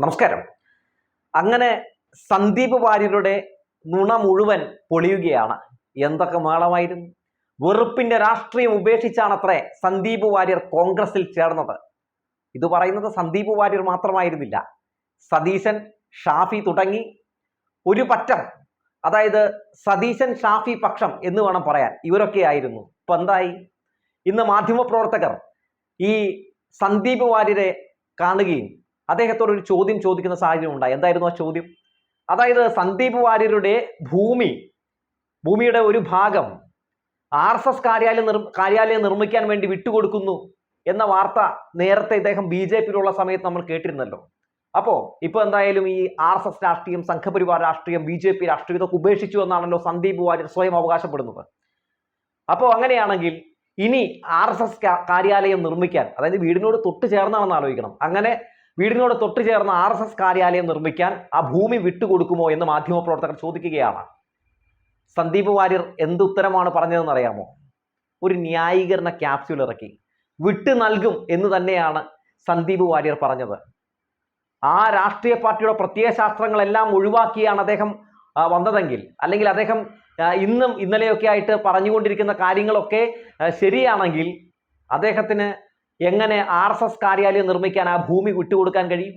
നമസ്കാരം. അങ്ങനെ സന്ദീപ് വാര്യരുടെ നുണ മുഴുവൻ പൊളിയുകയാണ്. എന്തൊക്കെ മേളമായിരുന്നു? വെറുപ്പിന്റെ രാഷ്ട്രീയം ഉപേക്ഷിച്ചാണത്രേ സന്ദീപ് വാര്യർ കോൺഗ്രസിൽ ചേർന്നത്. ഇത് പറയുന്നത് സന്ദീപ് വാര്യർ മാത്രമായിരുന്നില്ല. സതീശൻ ഷാഫി തുടങ്ങി ഒരു പറ്റം. അതായത് സതീശൻ ഷാഫി പക്ഷം എന്ന് വേണം പറയാൻ. ഇവരൊക്കെ ആയിരുന്നു. ഇപ്പൊ എന്തായി? ഇന്ന് മാധ്യമപ്രവർത്തകർ ഈ സന്ദീപ് വാര്യരെ കാണുകയും അദ്ദേഹത്തോട് ഒരു ചോദ്യം ചോദിക്കുന്ന സാഹചര്യം ഉണ്ടായി. എന്തായിരുന്നു ആ ചോദ്യം? അതായത് സന്ദീപ് വാര്യരുടെ ഭൂമി ഭൂമിയുടെ ഒരു ഭാഗം ആർ എസ് എസ് കാര്യാലയം നിർ കാര്യാലയം നിർമ്മിക്കാൻ വേണ്ടി വിട്ടുകൊടുക്കുന്നു എന്ന വാർത്ത നേരത്തെ ഇദ്ദേഹം ബി ജെ പിയിലുള്ള സമയത്ത് നമ്മൾ കേട്ടിരുന്നല്ലോ. അപ്പോ ഇപ്പൊ എന്തായാലും ഈ ആർ എസ് എസ് രാഷ്ട്രീയം സംഘപരിവാർ രാഷ്ട്രീയം ബി ജെ പി രാഷ്ട്രീയം ഇതൊക്കെ ഉപേക്ഷിച്ചു എന്നാണല്ലോ സന്ദീപ് വാര്യർ സ്വയം അവകാശപ്പെടുന്നത്. അപ്പോൾ അങ്ങനെയാണെങ്കിൽ ഇനി ആർ എസ് എസ് കാര്യാലയം നിർമ്മിക്കാൻ അതായത് വീടിനോട് തൊട്ട് ചേർന്നാണെന്ന് ആലോചിക്കണം. അങ്ങനെ വീടിനോട് തൊട്ട് ചേർന്ന ആർ എസ് എസ് കാര്യാലയം നിർമ്മിക്കാൻ ആ ഭൂമി വിട്ടുകൊടുക്കുമോ എന്ന് മാധ്യമപ്രവർത്തകർ ചോദിക്കുകയാണ്. സന്ദീപ് വാര്യർ എന്ത് ഉത്തരമാണ് പറഞ്ഞതെന്ന് അറിയാമോ? ഒരു ന്യായീകരണ ക്യാപ്സ്യൂൾ ഇറക്കി. വിട്ടു നൽകും എന്ന് തന്നെയാണ് സന്ദീപ് വാര്യർ പറഞ്ഞത്. ആ രാഷ്ട്രീയ പാർട്ടിയുടെ പ്രത്യയ ശാസ്ത്രങ്ങളെല്ലാം ഒഴിവാക്കിയാണ് അദ്ദേഹം വന്നതെങ്കിൽ. അല്ലെങ്കിൽ അദ്ദേഹം ഇന്നും ഇന്നലെയൊക്കെ ആയിട്ട് പറഞ്ഞുകൊണ്ടിരിക്കുന്ന കാര്യങ്ങളൊക്കെ ശരിയാണെങ്കിൽ അദ്ദേഹത്തിന് എങ്ങനെ ആർ എസ് എസ് കാര്യാലയം നിർമ്മിക്കാൻ ആ ഭൂമി വിട്ടുകൊടുക്കാൻ കഴിയും?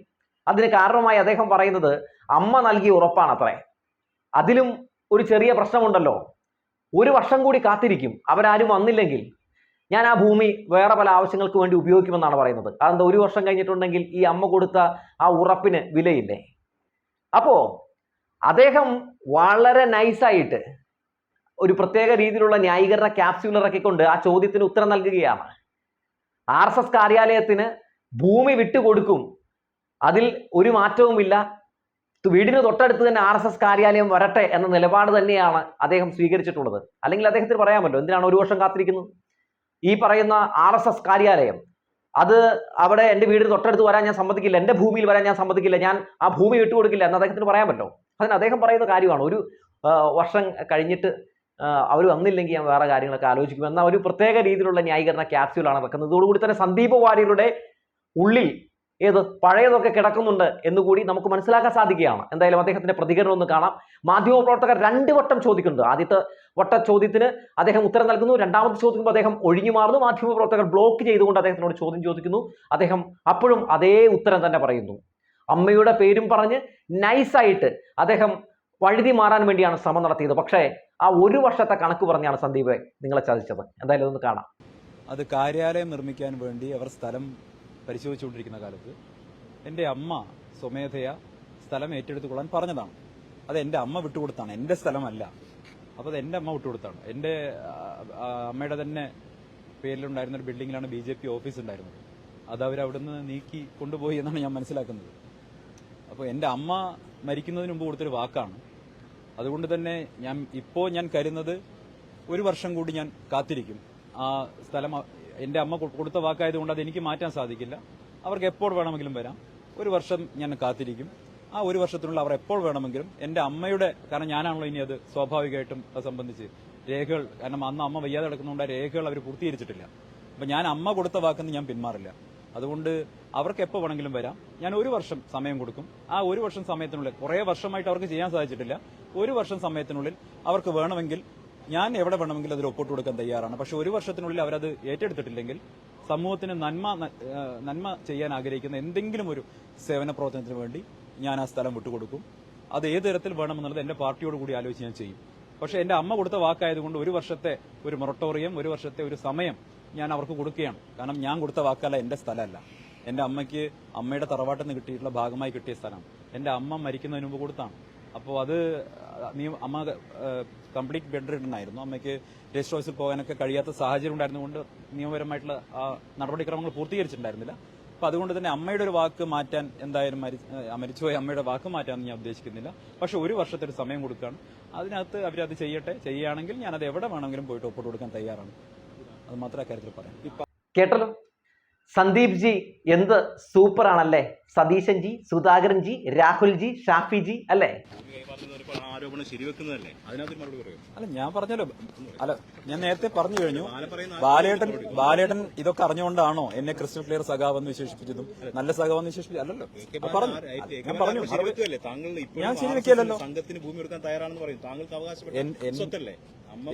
അതിന് കാരണമായി അദ്ദേഹം പറയുന്നത് അമ്മ നൽകിയ ഉറപ്പാണ് അത്രേ അതിലും ഒരു ചെറിയ പ്രശ്നമുണ്ടല്ലോ. ഒരു വർഷം കൂടി കാത്തിരിക്കും. അവരാരും വന്നില്ലെങ്കിൽ ഞാൻ ആ ഭൂമി വേറെ പല ആവശ്യങ്ങൾക്ക് വേണ്ടി ഉപയോഗിക്കുമെന്നാണ് പറയുന്നത്. അതെന്താ ഒരു വർഷം കഴിഞ്ഞിട്ടുണ്ടെങ്കിൽ ഈ അമ്മ കൊടുത്ത ആ ഉറപ്പിന് വിലയില്ലേ? അപ്പോ അദ്ദേഹം വളരെ നൈസായിട്ട് ഒരു പ്രത്യേക രീതിയിലുള്ള ന്യായീകരണ ക്യാപ്സ്യൂൾ ഇറക്കിക്കൊണ്ട് ആ ചോദ്യത്തിന് ഉത്തരം നൽകുകയാണ്. ആർ എസ് എസ് കാര്യാലയത്തിന് ഭൂമി വിട്ടുകൊടുക്കും അതിൽ ഒരു മാറ്റവുമില്ല. വീടിന് തൊട്ടടുത്ത് തന്നെ ആർ എസ് എസ് കാര്യാലയം വരട്ടെ എന്ന നിലപാട് തന്നെയാണ് അദ്ദേഹം സ്വീകരിച്ചിട്ടുള്ളത്. അല്ലെങ്കിൽ അദ്ദേഹത്തിന് പറയാമല്ലോ എന്തിനാണ് ഒരു വർഷം കാത്തിരിക്കുന്നത്? ഈ പറയുന്ന ആർ എസ് എസ് കാര്യാലയം അത് അവിടെ എന്റെ വീടിന് തൊട്ടടുത്ത് വരാൻ ഞാൻ സമ്മതിക്കില്ല എന്റെ ഭൂമിയിൽ വരാൻ ഞാൻ സമ്മതിക്കില്ല ഞാൻ ആ ഭൂമി വിട്ടുകൊടുക്കില്ല എന്ന് അദ്ദേഹത്തിന് പറയാമല്ലോ അതിന് അദ്ദേഹം പറയുന്ന കാര്യമാണ്. ഒരു വർഷം കഴിഞ്ഞിട്ട് അവർ വന്നില്ലെങ്കിൽ ഞാൻ വേറെ കാര്യങ്ങളൊക്കെ ആലോചിക്കും. എന്ന ഒരു പ്രത്യേക രീതിയിലുള്ള ന്യായീകരണ ക്യാപ്സ്യൂളാണ് വെക്കുന്നത്. ഇതോടുകൂടി തന്നെ സന്ദീപ് വാര്യരുടെ ഉള്ളിൽ ഏത് പഴയതൊക്കെ കിടക്കുന്നുണ്ട് എന്നുകൂടി നമുക്ക് മനസ്സിലാക്കാൻ സാധിക്കുകയാണ്. എന്തായാലും അദ്ദേഹത്തിന്റെ പ്രതികരണം ഒന്ന് കാണാം. മാധ്യമപ്രവർത്തകർ രണ്ട് വട്ടം ചോദിക്കുന്നുണ്ട്. ആദ്യത്തെ വട്ട ചോദ്യത്തിന് അദ്ദേഹം ഉത്തരം നൽകുന്നു. രണ്ടാമത്തെ ചോദിക്കുമ്പോൾ അദ്ദേഹം ഒഴിഞ്ഞു മാറുന്നു. മാധ്യമപ്രവർത്തകർ ബ്ലോക്ക് ചെയ്തുകൊണ്ട് അദ്ദേഹത്തിനോട് ചോദ്യം ചോദിക്കുന്നു. അദ്ദേഹം അപ്പോഴും അതേ ഉത്തരം തന്നെ പറയുന്നു. അമ്മയുടെ പേരും പറഞ്ഞ് നൈസായിട്ട് അദ്ദേഹം വഴുതി മാറാൻ വേണ്ടിയാണ് ശ്രമം നടത്തിയത്. പക്ഷേ ആ ഒരു വർഷത്തെ കണക്ക് പറഞ്ഞാണ് സന്ദീപ് നിങ്ങളെ ചതിച്ചത്. എന്തായാലും ഒന്ന് കാണാം. അത് കാര്യാലയം നിർമ്മിക്കാൻ വേണ്ടി അവർ സ്ഥലം പരിശോധിച്ചുകൊണ്ടിരിക്കുന്ന കാലത്ത് എന്റെ അമ്മ സ്വമേധയാ സ്ഥലം ഏറ്റെടുത്തുകൊള്ളാൻ പറഞ്ഞതാണ്. അത് എന്റെ അമ്മ വിട്ടുകൊടുത്താണ്. എന്റെ സ്ഥലമല്ല. അപ്പോൾ അത് എന്റെ അമ്മ വിട്ടുകൊടുത്താണ്. എന്റെ അമ്മയുടെ തന്നെ പേരിലുണ്ടായിരുന്ന ഒരു ബിൽഡിങ്ങിലാണ് ബി ജെ പി ഓഫീസ് ഉണ്ടായിരുന്നത്. അത് അവർ അവിടുന്ന് നീക്കി കൊണ്ടുപോയി എന്നാണ് ഞാൻ മനസ്സിലാക്കുന്നത്. അപ്പോൾ എന്റെ അമ്മ മരിക്കുന്നതിന് മുമ്പ് കൊടുത്തൊരു വാക്കാണ് അതുകൊണ്ട് തന്നെ ഞാൻ ഇപ്പോൾ ഞാൻ കരുതുന്നത് ഒരു വർഷം കൂടി ഞാൻ കാത്തിരിക്കും. ആ സ്ഥലം എന്റെ അമ്മ കൊടുത്ത വാക്കായതുകൊണ്ട് അത് എനിക്ക് മാറ്റാൻ സാധിക്കില്ല. അവർക്ക് എപ്പോൾ വേണമെങ്കിലും വരാം. ഒരു വർഷം ഞാൻ കാത്തിരിക്കും. ആ ഒരു വർഷത്തിനുള്ള അവർ എപ്പോൾ വേണമെങ്കിലും എന്റെ അമ്മയുടെ കാരണം ഞാനാണല്ലോ ഇനി അത് സ്വാഭാവികമായിട്ടും അത് സംബന്ധിച്ച് രേഖകൾ കാരണം അന്ന് അമ്മ വയ്യാതെ കിടക്കുന്നതുകൊണ്ട് രേഖകൾ അവർ പൂർത്തീകരിച്ചിട്ടില്ല. അപ്പൊ ഞാൻ അമ്മ കൊടുത്ത വാക്കെന്ന് ഞാൻ പിന്മാറില്ല. അതുകൊണ്ട് അവർക്ക് എപ്പോൾ വേണമെങ്കിലും വരാം. ഞാൻ ഒരു വർഷം സമയം കൊടുക്കും. ആ ഒരു വർഷം സമയത്തിനുള്ളിൽ കുറേ വർഷമായിട്ട് അവർക്ക് ചെയ്യാൻ സാധിച്ചിട്ടില്ല. ഒരു വർഷം സമയത്തിനുള്ളിൽ അവർക്ക് വേണമെങ്കിൽ ഞാൻ എവിടെ വേണമെങ്കിലും അതിൽ ഒപ്പിട്ട് കൊടുക്കാൻ തയ്യാറാണ്. പക്ഷെ ഒരു വർഷത്തിനുള്ളിൽ അവരത് ഏറ്റെടുത്തിട്ടില്ലെങ്കിൽ സമൂഹത്തിന് നന്മ നന്മ ചെയ്യാൻ ആഗ്രഹിക്കുന്ന എന്തെങ്കിലും ഒരു സേവന പ്രവർത്തനത്തിന് വേണ്ടി ഞാൻ ആ സ്ഥലം വിട്ടുകൊടുക്കും. അത് ഏത് തരത്തിൽ വേണമെന്നുള്ളത് എന്റെ പാർട്ടിയോട് കൂടി ആലോചിച്ച് ഞാൻ ചെയ്യും. പക്ഷെ എന്റെ അമ്മ കൊടുത്ത വാക്കായതുകൊണ്ട് ഒരു വർഷത്തെ ഒരു മൊറട്ടോറിയം ഒരു വർഷത്തെ ഒരു സമയം ഞാൻ അവർക്ക് കൊടുക്കുകയാണ്. കാരണം ഞാൻ കൊടുത്ത വാക്കല്ല എന്റെ സ്ഥലമല്ല. എന്റെ അമ്മയ്ക്ക് അമ്മയുടെ തറവാട്ടിൽ നിന്ന് കിട്ടിയിട്ടുള്ള ഭാഗമായി കിട്ടിയ സ്ഥലം. എന്റെ അമ്മ മരിക്കുന്നതിന് മുമ്പ് കൊടുത്താണ്. അപ്പോൾ അത് നീ അമ്മ കംപ്ലീറ്റ് ബെഡ് റിട്ടൺ അമ്മയ്ക്ക് രജിസ്റ്റർ ഓഫീസിൽ പോകാനൊക്കെ കഴിയാത്ത സാഹചര്യം ഉണ്ടായിരുന്നുകൊണ്ട് നിയമപരമായിട്ടുള്ള ആ നടപടിക്രമങ്ങൾ പൂർത്തീകരിച്ചിട്ടുണ്ടായിരുന്നില്ല. അപ്പൊ അതുകൊണ്ട് തന്നെ അമ്മയുടെ ഒരു വാക്ക് മാറ്റാൻ എന്തായാലും മരിച്ചുപോയ അമ്മയുടെ വാക്ക് മാറ്റാൻ ഞാൻ ഉദ്ദേശിക്കുന്നില്ല. പക്ഷെ ഒരു വർഷത്തെ ഒരു സമയം കൊടുക്കുകയാണ്. അതിനകത്ത് അവരത് ചെയ്യട്ടെ ചെയ്യുകയാണെങ്കിൽ ഞാൻ അത് എവിടെ വേണമെങ്കിലും പോയിട്ട് ഒപ്പിട്ട് കൊടുക്കാൻ തയ്യാറാണ്. അത് മാത്രമേ കാര്യത്തിൽ പറയാം കേട്ടല്ലോ? സന്ദീപ് ജി എന്ത് സൂപ്പർ ആണല്ലേ സതീശൻ ജി സുധാകരൻ ജി രാഹുൽ ജി ഷാഫി ജി അല്ലേ? ആരോപണം ശരിവെക്കുന്നതല്ലേ അതിനകത്തൊരു മറുപടി പറയും അല്ല ഞാൻ പറഞ്ഞല്ലോ. അല്ല ഞാൻ നേരത്തെ പറഞ്ഞു കഴിഞ്ഞു. ബാലേട്ടൻ ബാലേട്ടൻ ഇതൊക്കെ അറിഞ്ഞുകൊണ്ടാണോ എന്നെ ക്രിസ്റ്റൽ ക്ലിയർ സഖാവെന്ന് വിശേഷിപ്പിച്ചതും? നല്ല സഖാവെന്ന് വിശേഷിപ്പിച്ചു അല്ലല്ലോ. പറഞ്ഞു. ഞാൻ പറഞ്ഞു. ഞാൻ ശരി ശരിവെക്കില്ലല്ലോ. സംഘത്തിന് ഭൂമി കൊടുക്കാൻ തയ്യാറാണെന്ന് പറയും. താങ്കൾക്ക് എൻ-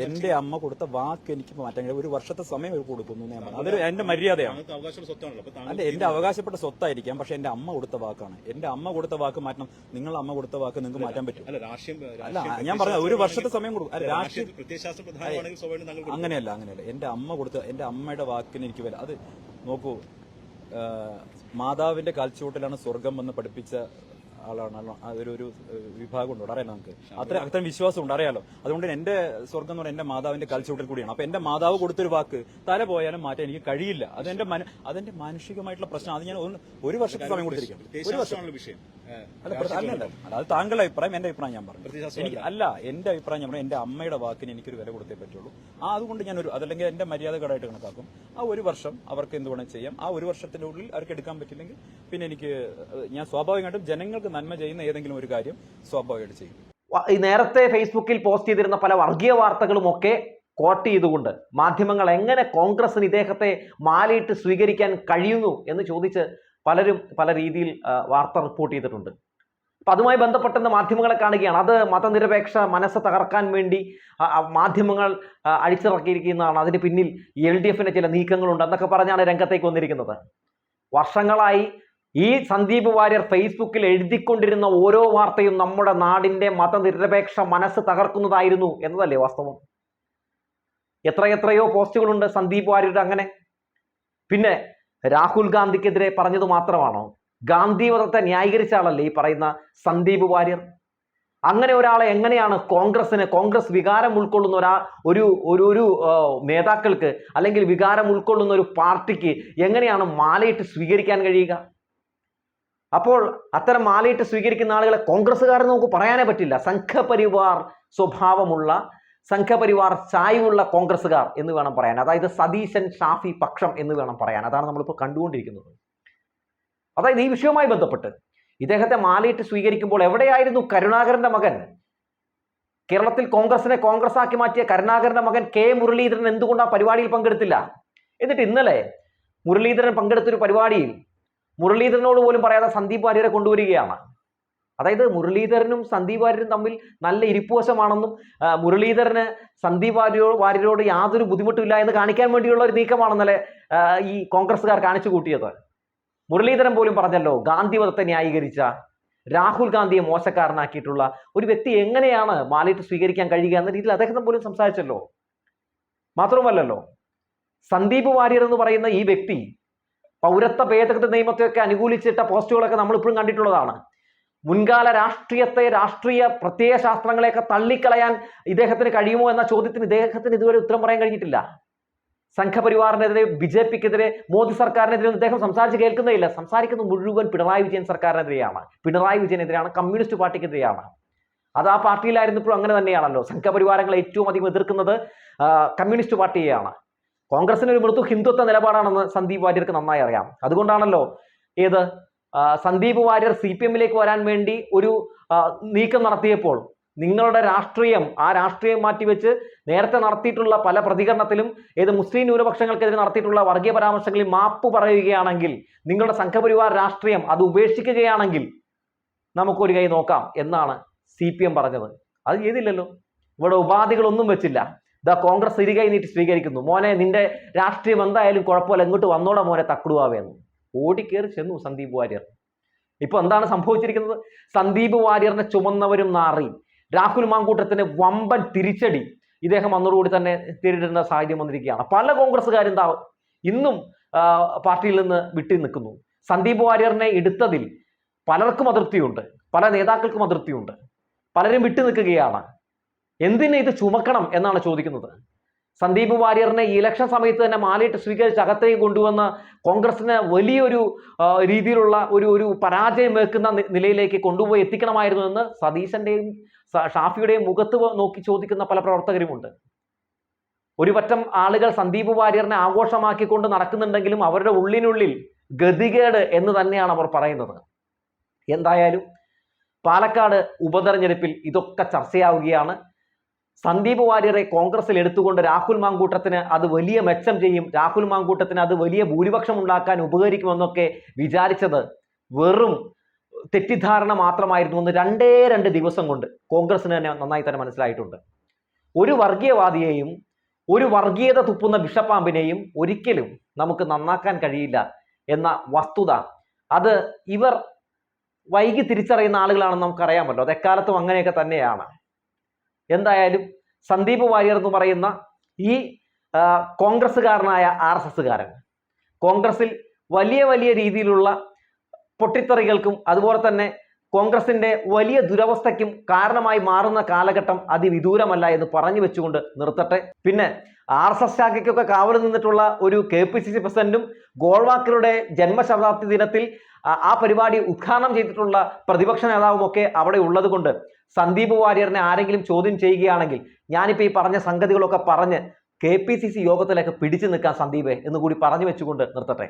എന്റെ അമ്മ കൊടുത്ത വാക്ക് എനിക്ക് മാറ്റാൻ കഴിയും. ഒരു വർഷത്തെ സമയം അവർ കൊടുക്കുന്നു എന്ന് ഞാൻ പറഞ്ഞു അതൊരു എന്റെ മര്യാദയാണ്. അല്ല എന്റെ അവകാശപ്പെട്ട സ്വത്തായിരിക്കാം. പക്ഷെ എന്റെ അമ്മ കൊടുത്ത വാക്കാണ്. എന്റെ അമ്മ കൊടുത്ത വാക്ക് മാറ്റണം. നിങ്ങൾ അമ്മ കൊടുത്ത വാക്ക് നിങ്ങൾക്ക് മാറ്റാൻ പറ്റും. അല്ല ഞാൻ പറഞ്ഞ ഒരു വർഷത്തെ സമയം കൊടുക്കും. അങ്ങനെയല്ല അങ്ങനെയല്ല. എന്റെ അമ്മ കൊടുത്ത എന്റെ അമ്മയുടെ വാക്കിന് എനിക്ക് വില അത് നോക്കൂ. മാതാവിന്റെ കാൽച്ചുവട്ടിലാണ് സ്വർഗം എന്ന് പഠിപ്പിച്ച ആളാണ്. അതൊരു ഒരു വിഭാഗമുണ്ട്. അറിയാം നമുക്ക്. അത്ര അത്രയും വിശ്വാസമുണ്ട്. അറിയാലോ. അതുകൊണ്ട് എന്റെ സ്വർഗം എന്ന് പറഞ്ഞാൽ എന്റെ മാതാവിന്റെ കൽച്ചൂട്ടിൽ കൂടിയാണ്. അപ്പൊ എന്റെ മാതാവ് കൊടുത്തൊരു വാക്ക് തല പോയാലും മാറ്റാൻ എനിക്ക് കഴിയില്ല. അതെന്റെ മന- അതെന്റെ മാനുഷികമായിട്ടുള്ള പ്രശ്നം. അത് ഞാൻ ഒരു വർഷത്തെ സമയം കൊടുത്തിരിക്കും. ഒരു വർഷം. വിഷയം. അല്ല അല്ലല്ല. അല്ല അല്ല അല്ല, അത് താങ്കളുടെ അഭിപ്രായം എന്റെ അഭിപ്രായം ഞാൻ പറഞ്ഞു. എനിക്ക് അല്ല. എന്റെ അഭിപ്രായം ഞാൻ പറഞ്ഞു. എന്റെ അമ്മയുടെ വാക്കിന് എനിക്കൊരു വില കൊടുത്തേ പറ്റുള്ളൂ. ആ അതുകൊണ്ട് ഞാൻ ഒരു അതല്ലെങ്കിൽ എന്റെ മര്യാദകടായിട്ട് കണക്കാക്കും. ആ ഒരു വർഷം അവർക്ക് എന്ത് വേണം ചെയ്യാം. ആ ഒരു വർഷത്തിന്റെ ഉള്ളിൽ അവർക്ക് എടുക്കാൻ പറ്റില്ലെങ്കിൽ പിന്നെ എനിക്ക് ഞാൻ സ്വാഭാവികമായിട്ടും ജനങ്ങൾക്ക് നന്മ ചെയ്യുന്ന ഏതെങ്കിലും ഒരു കാര്യം സ്വാഭാവികമായിട്ട് ചെയ്യും. ഈ നേരത്തെ ഫേസ്ബുക്കിൽ പോസ്റ്റ് ചെയ്തിരുന്ന പല വർഗീയ വാർത്തകളും ഒക്കെ കോട്ട് ചെയ്തുകൊണ്ട് മാധ്യമങ്ങൾ എങ്ങനെ കോൺഗ്രസിന് ഇദ്ദേഹത്തെ മാലയിട്ട് സ്വീകരിക്കാൻ കഴിയുന്നു എന്ന് ചോദിച്ച് പലരും പല രീതിയിൽ വാർത്ത റിപ്പോർട്ട് ചെയ്തിട്ടുണ്ട്. അപ്പൊ അതുമായി ബന്ധപ്പെട്ടെന്ന് മാധ്യമങ്ങളെ കാണുകയാണ്. അത് മതനിരപേക്ഷ മനസ്സ് തകർക്കാൻ വേണ്ടി മാധ്യമങ്ങൾ അഴിച്ചിറക്കിയിരിക്കുന്നതാണ്. അതിന് പിന്നിൽ എൽ ഡി എഫിന്റെ ചില നീക്കങ്ങളുണ്ട്. എന്നൊക്കെ പറഞ്ഞാണ് രംഗത്തേക്ക് വന്നിരിക്കുന്നത്. വർഷങ്ങളായി ഈ സന്ദീപ് വാര്യർ ഫേസ്ബുക്കിൽ എഴുതിക്കൊണ്ടിരുന്ന ഓരോ വാർത്തയും നമ്മുടെ നാടിന്റെ മതനിരപേക്ഷ മനസ്സ് തകർക്കുന്നതായിരുന്നു എന്നതല്ലേ വാസ്തവം? എത്രയെത്രയോ പോസ്റ്റുകളുണ്ട് സന്ദീപ് വാര്യരുടെ അങ്ങനെ. പിന്നെ രാഹുൽ ഗാന്ധിക്കെതിരെ പറഞ്ഞത് മാത്രമാണോ? ഗാന്ധിവധത്തെ ന്യായീകരിച്ച ആളല്ലേ ഈ പറയുന്ന സന്ദീപ് വാര്യർ? അങ്ങനെ ഒരാളെ എങ്ങനെയാണ് കോൺഗ്രസിന് കോൺഗ്രസ് വികാരം ഉൾക്കൊള്ളുന്ന ഒരാ ഒരു ഒരു ഒരു നേതാക്കൾക്ക് അല്ലെങ്കിൽ വികാരം ഉൾക്കൊള്ളുന്ന ഒരു പാർട്ടിക്ക് എങ്ങനെയാണ് മാലയിട്ട് സ്വീകരിക്കാൻ കഴിയുക? അപ്പോൾ അത്തരം മാലയിട്ട് സ്വീകരിക്കുന്ന ആളുകളെ കോൺഗ്രസ്സുകാരെന്ന് നമുക്ക് പറയാനേ പറ്റില്ല. സംഘപരിവാർ സ്വഭാവമുള്ള സംഘപരിവാർ ചായ്വുള്ള കോൺഗ്രസ്സുകാർ എന്ന് വേണം പറയാൻ. അതായത് സതീശൻ ഷാഫി പക്ഷം എന്ന് വേണം പറയാൻ. അതാണ് നമ്മളിപ്പോൾ കണ്ടുകൊണ്ടിരിക്കുന്നത്. അതായത് ഈ വിഷയവുമായി ബന്ധപ്പെട്ട് ഇദ്ദേഹത്തെ മാലയിട്ട് സ്വീകരിക്കുമ്പോൾ എവിടെയായിരുന്നു കരുണാകരന്റെ മകൻ? കേരളത്തിൽ കോൺഗ്രസിനെ കോൺഗ്രസ് ആക്കി മാറ്റിയ കരുണാകരന്റെ മകൻ കെ മുരളീധരൻ എന്തുകൊണ്ട് ആ പരിപാടിയിൽ പങ്കെടുത്തില്ല? എന്നിട്ട് ഇന്നലെ മുരളീധരൻ പങ്കെടുത്തൊരു പരിപാടിയിൽ മുരളീധരനോട് പോലും പറയാതെ സന്ദീപ് വാര്യരെ കൊണ്ടുവരികയാണ്. അതായത് മുരളീധരനും സന്ദീപ് വാര്യരും തമ്മിൽ നല്ല ഇരിപ്പുവശമാണെന്നും മുരളീധരന് സന്ദീപ് വാര്യോ വാര്യരോട് യാതൊരു ബുദ്ധിമുട്ടില്ല എന്ന് കാണിക്കാൻ വേണ്ടിയുള്ള ഒരു നീക്കമാണെന്നല്ലേ ഈ കോൺഗ്രസ്സുകാർ കാണിച്ചു കൂട്ടിയത്. മുരളീധരൻ പോലും പറഞ്ഞല്ലോ ഗാന്ധി ഗാന്ധിവധത്തെ ന്യായീകരിച്ച രാഹുൽ ഗാന്ധിയെ മോശക്കാരനാക്കിയിട്ടുള്ള ഒരു വ്യക്തി എങ്ങനെയാണ് മാലയിട്ട് സ്വീകരിക്കാൻ കഴിയുക എന്ന രീതിയിൽ അദ്ദേഹം പോലും സംസാരിച്ചല്ലോ. മാത്രവുമല്ലല്ലോ സന്ദീപ് വാര്യർ എന്ന് പറയുന്ന ഈ വ്യക്തി പൗരത്വ ഭേദഗതി നിയമത്തെയൊക്കെ അനുകൂലിച്ചിട്ട പോസ്റ്റുകളൊക്കെ നമ്മൾ ഇപ്പോഴും കണ്ടിട്ടുള്ളതാണ്. മുൻകാല രാഷ്ട്രീയത്തെ രാഷ്ട്രീയ പ്രത്യയ ശാസ്ത്രങ്ങളെയൊക്കെ തള്ളിക്കളയാൻ ഇദ്ദേഹത്തിന് കഴിയുമോ എന്ന ചോദ്യത്തിന് ഇദ്ദേഹത്തിന് ഇതുവരെ ഉത്തരം പറയാൻ കഴിഞ്ഞിട്ടില്ല. സംഘപരിവാറിനെതിരെ ബി ജെ പിക്കെതിരെ മോദി സർക്കാരിനെതിരെ അദ്ദേഹം സംസാരിച്ച് കേൾക്കുന്നേയില്ല സംസാരിക്കുന്നത് മുഴുവൻ പിണറായി വിജയൻ സർക്കാരിനെതിരെയാണ്. പിണറായി വിജയനെതിരെയാണ് കമ്മ്യൂണിസ്റ്റ് പാർട്ടിക്കെതിരെയാണ്. അത് ആ പാർട്ടിയിലായിരുന്നപ്പോഴും അങ്ങനെ തന്നെയാണല്ലോ. സംഘപരിവാരങ്ങൾ ഏറ്റവും അധികം എതിർക്കുന്നത് കമ്മ്യൂണിസ്റ്റ് പാർട്ടിയെയാണ്. കോൺഗ്രസിന് ഒരു മൃത്തു ഹിന്ദുത്വ നിലപാടാണെന്ന് സന്ദീപ് വാര്യർക്ക് നന്നായി അറിയാം. അതുകൊണ്ടാണല്ലോ ഏത് സന്ദീപ് വാര്യർ സി പി എമ്മിലേക്ക് വരാൻ വേണ്ടി ഒരു നീക്കം നടത്തിയപ്പോൾ നിങ്ങളുടെ രാഷ്ട്രീയം ആ രാഷ്ട്രീയം മാറ്റിവെച്ച് നേരത്തെ നടത്തിയിട്ടുള്ള പല പ്രതികരണത്തിലും ഏത് മുസ്ലിം ന്യൂനപക്ഷങ്ങൾക്കെതിരെ നടത്തിയിട്ടുള്ള വർഗീയ പരാമർശങ്ങളിൽ മാപ്പ് പറയുകയാണെങ്കിൽ നിങ്ങളുടെ സംഘപരിവാർ രാഷ്ട്രീയം അത് ഉപേക്ഷിക്കുകയാണെങ്കിൽ നമുക്കൊരു കൈ നോക്കാം എന്നാണ് സി പി എം പറഞ്ഞത്. അത് ചെയ്തില്ലല്ലോ. ഇവിടെ ഉപാധികളൊന്നും വെച്ചില്ല. ഇതാ കോൺഗ്രസ് ഇരുകൈ നീട്ടി സ്വീകരിക്കുന്നു. മോനെ നിന്റെ രാഷ്ട്രീയം എന്തായാലും കുഴപ്പമില്ല. ഇങ്ങോട്ട് വന്നോടാ മോനെ തക്കുടുവാവേന്ന് ഓടിക്കേറി ചെന്നു സന്ദീപ് വാര്യർ. ഇപ്പൊ എന്താണ് സംഭവിച്ചിരിക്കുന്നത്? സന്ദീപ് വാര്യറിനെ ചുമന്നവരും നാറി. രാഹുൽ മാങ്കൂട്ടത്തിന് വമ്പൻ തിരിച്ചടി ഇദ്ദേഹം വന്നതോടുകൂടി തന്നെ നേരിടുന്ന സാഹചര്യം വന്നിരിക്കുകയാണ്. പല കോൺഗ്രസ്സുകാരും ദാ ഇന്നും പാർട്ടിയിൽ നിന്ന് വിട്ടു നിൽക്കുന്നു. സന്ദീപ് വാര്യറിനെ എടുത്തതിൽ പലർക്കും അതൃപ്തിയുണ്ട്. പല നേതാക്കൾക്കും അതൃപ്തിയുണ്ട്. പലരും വിട്ടു നിൽക്കുകയാണ്. എന്തിനു ഇത് ചുമക്കണം എന്നാണ് ചോദിക്കുന്നത്? സന്ദീപ് വാര്യറിനെ ഈ ഇലക്ഷൻ സമയത്ത് തന്നെ മാലയിട്ട് സ്വീകരിച്ച് അകത്തേക്ക് കൊണ്ടുവന്ന് കോൺഗ്രസിന് വലിയൊരു രീതിയിലുള്ള ഒരു ഒരു പരാജയം വെക്കുന്ന നിലയിലേക്ക് കൊണ്ടുപോയി എത്തിക്കണമായിരുന്നു എന്ന് സതീശന്റെയും ഷാഫിയുടെയും മുഖത്ത് നോക്കി ചോദിക്കുന്ന പല പ്രവർത്തകരുമുണ്ട്. ഒരു പറ്റം ആളുകൾ സന്ദീപ് വാര്യറിനെ ആഘോഷമാക്കിക്കൊണ്ട് നടക്കുന്നുണ്ടെങ്കിലും അവരുടെ ഉള്ളിനുള്ളിൽ ഗതികേട് എന്ന് തന്നെയാണ് അവർ പറയുന്നത്. എന്തായാലും പാലക്കാട് ഉപതെരഞ്ഞെടുപ്പിൽ ഇതൊക്കെ ചർച്ചയാവുകയാണ്. സന്ദീപ് വാര്യരെ കോൺഗ്രസിൽ എടുത്തുകൊണ്ട് രാഹുൽ മാങ്കൂട്ടത്തിന് അത് വലിയ മെച്ചം ചെയ്യും. രാഹുൽ മാങ്കൂട്ടത്തിന് അത് വലിയ ഭൂരിപക്ഷം ഉണ്ടാക്കാൻ ഉപകരിക്കുമെന്നൊക്കെ വിചാരിച്ചത് വെറും തെറ്റിദ്ധാരണ മാത്രമായിരുന്നു എന്ന് രണ്ടേ രണ്ട് ദിവസം കൊണ്ട് കോൺഗ്രസിന് തന്നെ നന്നായി തന്നെ മനസ്സിലായിട്ടുണ്ട്. ഒരു വർഗീയവാദിയെയും ഒരു വർഗീയത തുപ്പുന്ന വിഷപ്പാമ്പിനെയും ഒരിക്കലും നമുക്ക് നന്നാക്കാൻ കഴിയില്ല എന്ന വസ്തുത. അത് ഇവർ വൈകി തിരിച്ചറിയുന്ന ആളുകളാണെന്ന് നമുക്കറിയാമല്ലോ. അത് എക്കാലത്തും അങ്ങനെയൊക്കെ തന്നെയാണ്. എന്തായാലും സന്ദീപ് വാര്യർ എന്ന് പറയുന്ന ഈ കോൺഗ്രസ്സുകാരനായ ആർ എസ് എസ്സുകാരൻ. കോൺഗ്രസിൽ വലിയ വലിയ രീതിയിലുള്ള പൊട്ടിത്തെറികൾക്കും അതുപോലെ തന്നെ കോൺഗ്രസിന്റെ വലിയ ദുരവസ്ഥയ്ക്കും കാരണമായി മാറുന്ന കാലഘട്ടം അതിവിദൂരമല്ല എന്ന് പറഞ്ഞു വെച്ചുകൊണ്ട് നിർത്തട്ടെ. പിന്നെ ആർ എസ് എസ് ശാഖയ്ക്കൊക്കെ കാവൽ നിന്നിട്ടുള്ള ഒരു കെ പി സി സി പ്രസിഡന്റും ഗോൾവാക്കറുടെ ജന്മശതാബ്ദി ദിനത്തിൽ ആ- പരിപാടി ഉദ്ഘാടനം ചെയ്തിട്ടുള്ള പ്രതിപക്ഷ നേതാവുമൊക്കെ അവിടെ ഉള്ളതുകൊണ്ട് സന്ദീപ് വാര്യറിനെ ആരെങ്കിലും ചോദ്യം ചെയ്യുകയാണെങ്കിൽ ഞാനിപ്പോൾ ഈ പറഞ്ഞ സംഗതികളൊക്കെ പറഞ്ഞ് കെ പി സി സി യോഗത്തിലൊക്കെ പിടിച്ചു നിൽക്കാൻ സന്ദീപ് എന്ന് കൂടി പറഞ്ഞു വെച്ചുകൊണ്ട് നിർത്തട്ടെ.